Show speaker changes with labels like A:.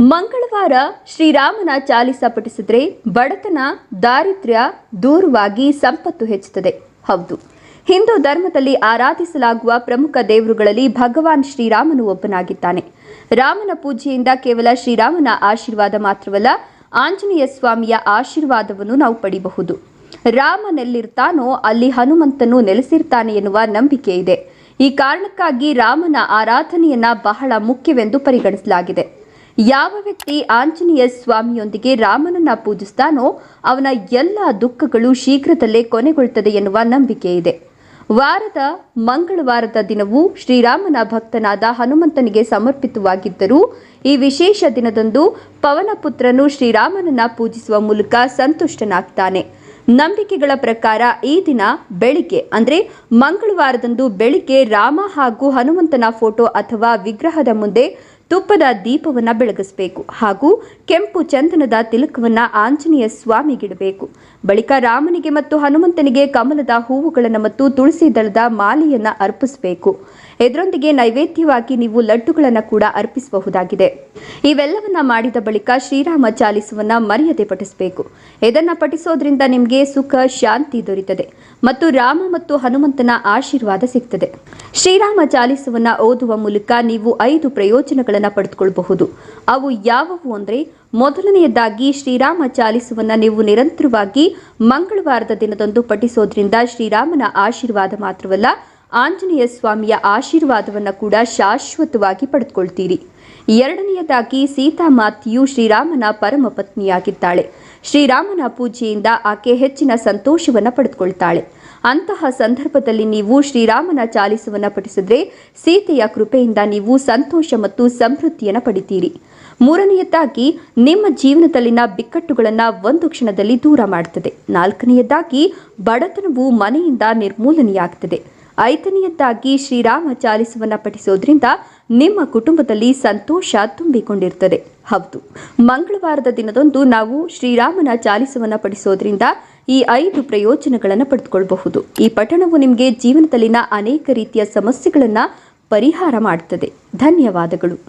A: ಮಂಗಳವಾರ ಶ್ರೀರಾಮನ ಚಾಲಿಸ ಪಠಿಸಿದ್ರೆ ಬಡತನ, ದಾರಿದ್ರ್ಯ ದೂರವಾಗಿ ಸಂಪತ್ತು ಹೆಚ್ಚುತ್ತದೆ. ಹೌದು. ಹಿಂದೂ ಧರ್ಮದಲ್ಲಿ ಆರಾಧಿಸಲಾಗುವ ಪ್ರಮುಖ ದೇವರುಗಳಲ್ಲಿ ಭಗವಾನ್ ಶ್ರೀರಾಮನು ಒಬ್ಬನಾಗಿದ್ದಾನೆ. ರಾಮನ ಪೂಜೆಯಿಂದ ಕೇವಲ ಶ್ರೀರಾಮನ ಆಶೀರ್ವಾದ ಮಾತ್ರವಲ್ಲ, ಆಂಜನೇಯ ಸ್ವಾಮಿಯ ಆಶೀರ್ವಾದವನ್ನು ನಾವು ಪಡೆಯಬಹುದು ರಾಮನೆಲ್ಲಿರ್ತಾನೋ, ಅಲ್ಲಿ ಹನುಮಂತನು ನೆಲೆಸಿರ್ತಾನೆ ಎನ್ನುವ ನಂಬಿಕೆ ಇದೆ. ಈ ಕಾರಣಕ್ಕಾಗಿ ರಾಮನ ಆರಾಧನೆಯನ್ನ ಬಹಳ ಮುಖ್ಯವೆಂದು ಪರಿಗಣಿಸಲಾಗಿದೆ. ಯಾವ ವ್ಯಕ್ತಿ ಆಂಜನೇಯ ಸ್ವಾಮಿಯೊಂದಿಗೆ ರಾಮನನ್ನ ಪೂಜಿಸ್ತಾನೋ ಅವನ ಎಲ್ಲ ದುಃಖಗಳು ಶೀಘ್ರದಲ್ಲೇ ಕೊನೆಗೊಳ್ಳುತ್ತದೆ ಎನ್ನುವ ನಂಬಿಕೆ ಇದೆ. ವಾರದ ಮಂಗಳವಾರದ ದಿನವೂ ಶ್ರೀರಾಮನ ಭಕ್ತನಾದ ಹನುಮಂತನಿಗೆ ಸಮರ್ಪಿತವಾಗಿದ್ದರೂ ಈ ವಿಶೇಷ ದಿನದಂದು ಪವನಪುತ್ರನು ಶ್ರೀರಾಮನನ್ನ ಪೂಜಿಸುವ ಮೂಲಕ ಸಂತುಷ್ಟನಾಗ್ತಾನೆ. ನಂಬಿಕೆಗಳ ಪ್ರಕಾರ ಈ ದಿನ ಬೆಳಿಗ್ಗೆ, ಅಂದರೆ ಮಂಗಳವಾರದಂದು ಬೆಳಿಗ್ಗೆ ರಾಮ ಹಾಗೂ ಹನುಮಂತನ ಫೋಟೋ ಅಥವಾ ವಿಗ್ರಹದ ಮುಂದೆ ತುಪ್ಪದ ದೀಪವನ್ನು ಬೆಳಗಿಸಬೇಕು ಹಾಗೂ ಕೆಂಪು ಚಂದನದ ತಿಲಕವನ್ನು ಆಂಜನೇಯ ಸ್ವಾಮಿಗಿಡಬೇಕು. ಬಳಿಕ ರಾಮನಿಗೆ ಮತ್ತು ಹನುಮಂತನಿಗೆ ಕಮಲದ ಹೂವುಗಳನ್ನು ಮತ್ತು ತುಳಸಿ ದಳದ ಮಾಲೆಯನ್ನು ಅರ್ಪಿಸಬೇಕು. ಇದರೊಂದಿಗೆ ನೈವೇದ್ಯವಾಗಿ ನೀವು ಲಡ್ಡುಗಳನ್ನು ಕೂಡ ಅರ್ಪಿಸಬಹುದಾಗಿದೆ. ಇವೆಲ್ಲವನ್ನ ಮಾಡಿದ ಬಳಿಕ ಶ್ರೀರಾಮ ಚಾಲಿಸವನ್ನ ಮರ್ಯಾದೆ ಪಠಿಸಬೇಕು. ಇದನ್ನು ಪಠಿಸೋದ್ರಿಂದ ನಿಮಗೆ ಸುಖ, ಶಾಂತಿ ದೊರೀತದೆ ಮತ್ತು ರಾಮ ಮತ್ತು ಹನುಮಂತನ ಆಶೀರ್ವಾದ ಸಿಗ್ತದೆ. ಶ್ರೀರಾಮ ಚಾಲಿಸವನ್ನ ಓದುವ ಮೂಲಕ ನೀವು ಐದು ಪ್ರಯೋಜನಗಳನ್ನು ಪಡೆದುಕೊಳ್ಳಬಹುದು ಅವು ಯಾವುವು ಅಂದರೆ, ಮೊದಲನೆಯದಾಗಿ ಶ್ರೀರಾಮ ಚಾಲಿಸವನ್ನ ನೀವು ನಿರಂತರವಾಗಿ ಮಂಗಳವಾರದ ದಿನದಂದು ಪಠಿಸೋದ್ರಿಂದ ಶ್ರೀರಾಮನ ಆಶೀರ್ವಾದ ಮಾತ್ರವಲ್ಲ, ಆಂಜನೇಯ ಸ್ವಾಮಿಯ ಆಶೀರ್ವಾದವನ್ನು ಕೂಡ ಶಾಶ್ವತವಾಗಿ ಪಡೆದುಕೊಳ್ತೀರಿ. ಎರಡನೆಯದಾಗಿ ಸೀತಾಮಾತೆಯು ಶ್ರೀರಾಮನ ಪರಮ ಪತ್ನಿಯಾಗಿದ್ದಾಳೆ. ಶ್ರೀರಾಮನ ಪೂಜೆಯಿಂದ ಆಕೆ ಹೆಚ್ಚಿನ ಸಂತೋಷವನ್ನು ಪಡೆದುಕೊಳ್ತಾಳೆ. ಅಂತಹ ಸಂದರ್ಭದಲ್ಲಿ ನೀವು ಶ್ರೀರಾಮನ ಚಾಲಿಸವನ್ನು ಪಠಿಸಿದ್ರೆ ಸೀತೆಯ ಕೃಪೆಯಿಂದ ನೀವು ಸಂತೋಷ ಮತ್ತು ಸಮೃದ್ಧಿಯನ್ನು ಪಡಿತೀರಿ. ಮೂರನೆಯದಾಗಿ ನಿಮ್ಮ ಜೀವನದಲ್ಲಿನ ಬಿಕ್ಕಟ್ಟುಗಳನ್ನು ಒಂದು ಕ್ಷಣದಲ್ಲಿ ದೂರ ಮಾಡುತ್ತದೆ ನಾಲ್ಕನೆಯದಾಗಿ ಬಡತನವು ಮನೆಯಿಂದ ನಿರ್ಮೂಲನೆಯಾಗುತ್ತದೆ ಐದನೆಯದ್ದಾಗಿ, ಶ್ರೀರಾಮ ಚಾಲಿಸವನ್ನ ಪಠಿಸೋದ್ರಿಂದ ನಿಮ್ಮ ಕುಟುಂಬದಲ್ಲಿ ಸಂತೋಷ ತುಂಬಿಕೊಂಡಿರ್ತದೆ. ಹೌದು. ಮಂಗಳವಾರದ ದಿನದಂದು ನಾವು ಶ್ರೀರಾಮನ ಚಾಲಿಸುವನ್ನು ಪಠಿಸೋದ್ರಿಂದ ಈ ಐದು ಪ್ರಯೋಜನಗಳನ್ನು ಪಡೆದುಕೊಳ್ಳಬಹುದು. ಈ ಪಠಣವು ನಿಮಗೆ ಜೀವನದಲ್ಲಿನ ಅನೇಕ ರೀತಿಯ ಸಮಸ್ಯೆಗಳನ್ನು ಪರಿಹಾರ ಮಾಡುತ್ತದೆ ಧನ್ಯವಾದಗಳು.